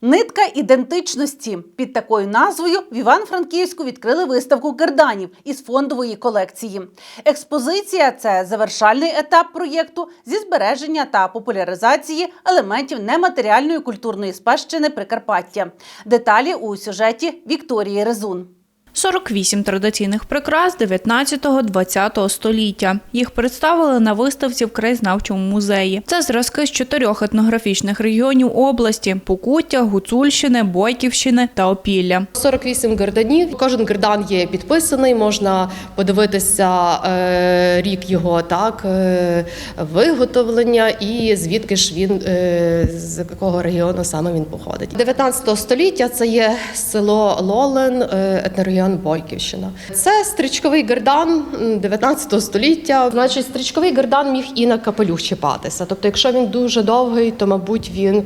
Нитка ідентичності під такою назвою в Івано-Франківську відкрили виставку карданів із фондової колекції. Експозиція це завершальний етап проєкту зі збереження та популяризації елементів нематеріальної культурної спадщини Прикарпаття. Деталі у сюжеті Вікторії Резун. 48 традиційних прикрас 19-20 століття. Їх представили на виставці в краєзнавчому музеї. Це зразки з чотирьох етнографічних регіонів області: Покуття, Гуцульщини, Бойківщини та Опілля. 48 герданів. Кожен гердан є підписаний. Можна подивитися е, рік його так е, виготовлення і звідки ж він е, з якого регіону саме він походить. 19 століття це є село Лолен, е, етнорегіон Бойківщина. Це стрічковий гердан м, 19 століття. Значить, стрічковий гердан міг і на капелюх чіпатися. Тобто, якщо він дуже довгий, то мабуть він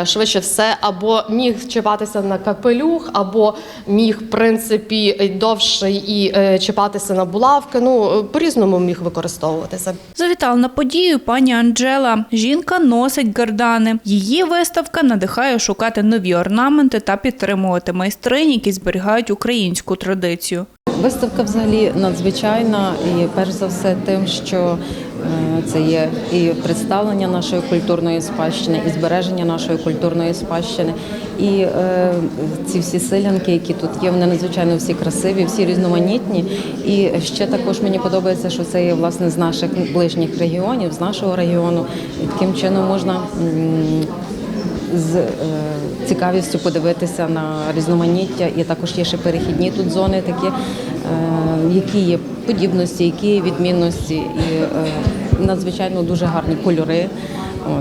е, швидше все або міг чіпатися на капелюх, або міг, в принципі, довший і е, чіпатися на булавки. Ну по-різному міг використовуватися. Завітала на подію пані Анджела. Жінка носить гардани. Її виставка надихає шукати нові орнаменти та підтримувати майстринь, які зберігають українську традицію. Виставка взагалі надзвичайна і перш за все тим, що е, це є і представлення нашої культурної спадщини, і збереження нашої культурної спадщини. І е, ці всі селянки, які тут є, вони надзвичайно всі красиві, всі різноманітні. І ще також мені подобається, що це є власне з наших ближніх регіонів, з нашого регіону. І таким чином можна. З е, цікавістю подивитися на різноманіття, і також є ще перехідні тут зони, такі, е, які є подібності, які є відмінності, і е, надзвичайно дуже гарні кольори,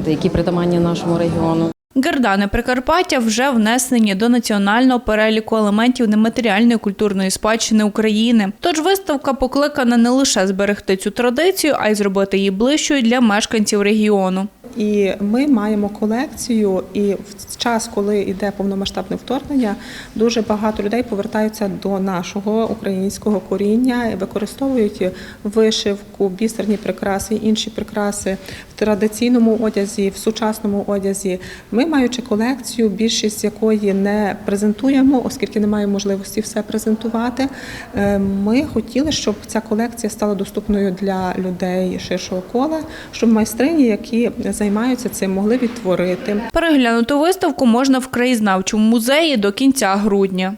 які притаманні нашому регіону. Гердани Прикарпаття вже внесені до національного переліку елементів нематеріальної культурної спадщини України. Тож виставка покликана не лише зберегти цю традицію, а й зробити її ближчою для мешканців регіону. І ми маємо колекцію, і в час, коли йде повномасштабне вторгнення, дуже багато людей повертаються до нашого українського коріння, використовують вишивку, бісерні прикраси, інші прикраси традиційному одязі, в сучасному одязі. Ми, маючи колекцію, більшість якої не презентуємо, оскільки немає можливості все презентувати. е, Ми хотіли, щоб ця колекція стала доступною для людей ширшого кола, щоб майстрині, які займаються цим, могли відтворити. Переглянути виставку можна в краєзнавчому музеї до кінця грудня.